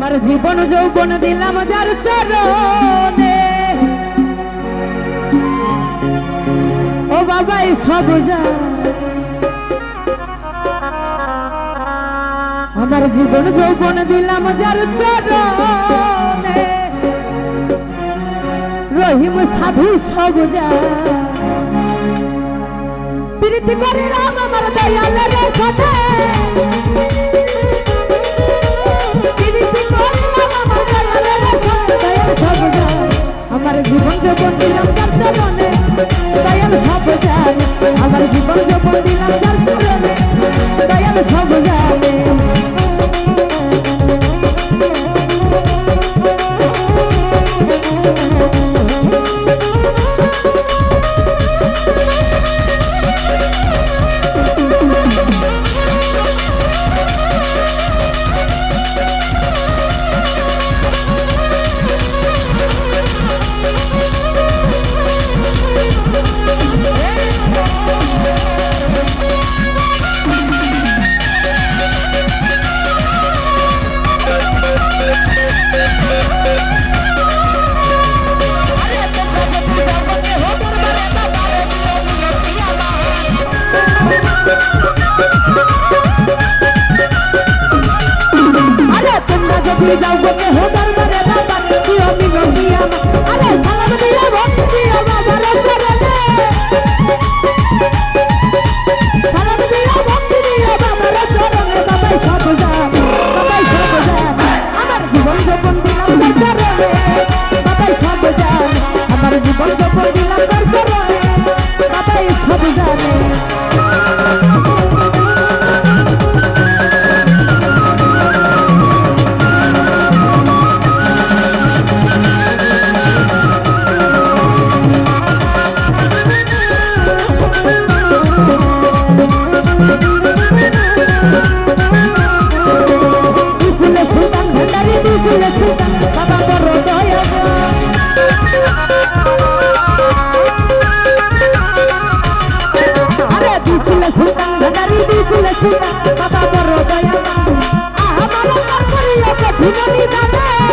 আমার জীবন যৌবন দিলাম যার চরণে। ও বাবাই সব যা। আমার জীবন যৌবন দিলাম যার চরণে। রহিম সাধু সব যা। প্রীতি করিলাম আমার দয়ালের সাথে। আমার জীবন যৌবন দিলাম, যার চরণে, দয়াল সব জান। আমার জীবন যৌবন দিলাম, যার চরণে, দয়াল সব জানে। আরে যদি যাও গোকে হো বাবা বড় দয়া আমার করিয়া কঠিন দাদা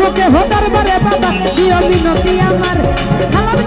বকে হোদার বারে বাবা দিও মিনতি আমার। সালাম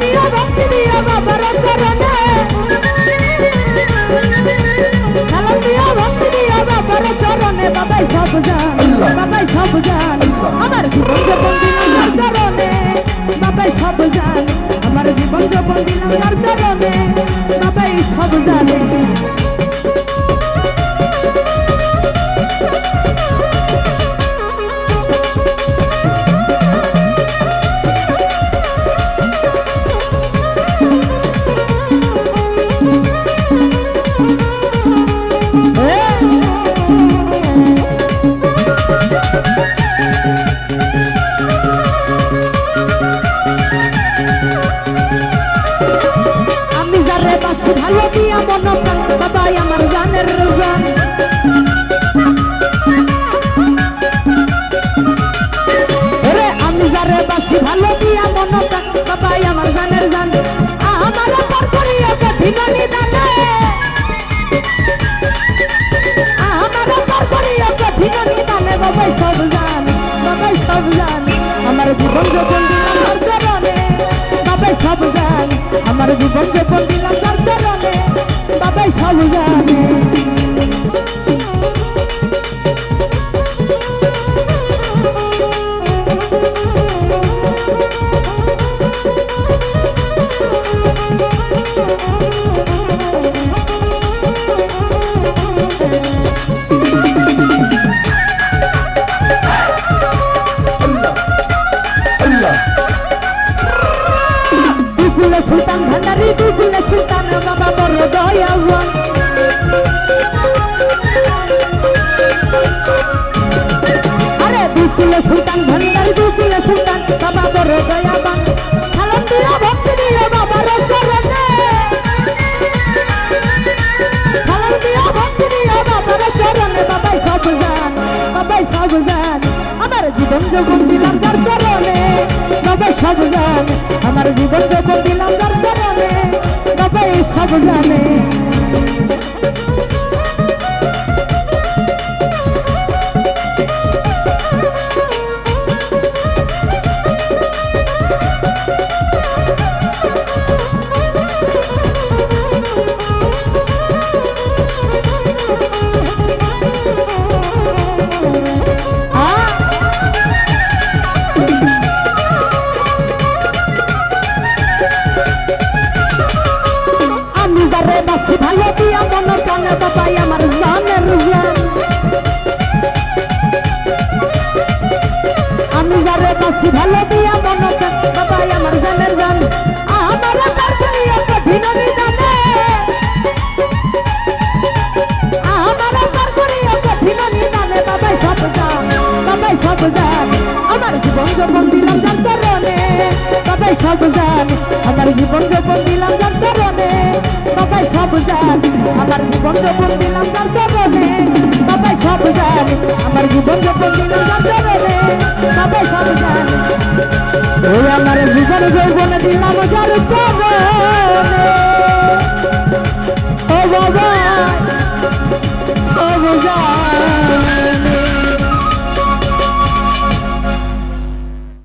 যারে বাসি, ভালো দিয়া মন প্রাণ বাবাই আমার জানের জান ওরে আমি যারে বাসি, ভালো দিয়া মন প্রাণ বাবাই আমার জানের জান। আমার পর করিয়া কঠিন নিদানে আমার পর করিয়া কঠিন নিদানে বাবাই সব জান, বাবাই সব জান। আমার জীবন যখন জীবন যাপন দিলাম তার চরণে বাবাই সব জানে আরে দুকুলে সুলতান ভান্ডার দুকুলে সুলতান, বাবা বড় দয়াবান। সালাম দিয়া ভক্তি দিয়ে বাবার চরণে। সালাম দিয়া ভক্তি দিয়ে বাবার চরণে। বাবাই সব জান বাবাই সব জান আমার জীবন যখন দিলাম তার চরণে। বাবাই সব জান আমার জীবন যখন দিলাম তার চরণে। বাবাই সব জানে জীবন যৌবন দিলাম যার চরণে বাবাই সব জানি আমার জীবন যৌবন দিলাম যার চরণে বাবাই সব জানি আমার জীবন যৌবন দিলাম যার চরণে বাবাই সব জানি। ওই আমার জীবন যৌবন দিলাম যার চরণে। ও বাবা ও বাবা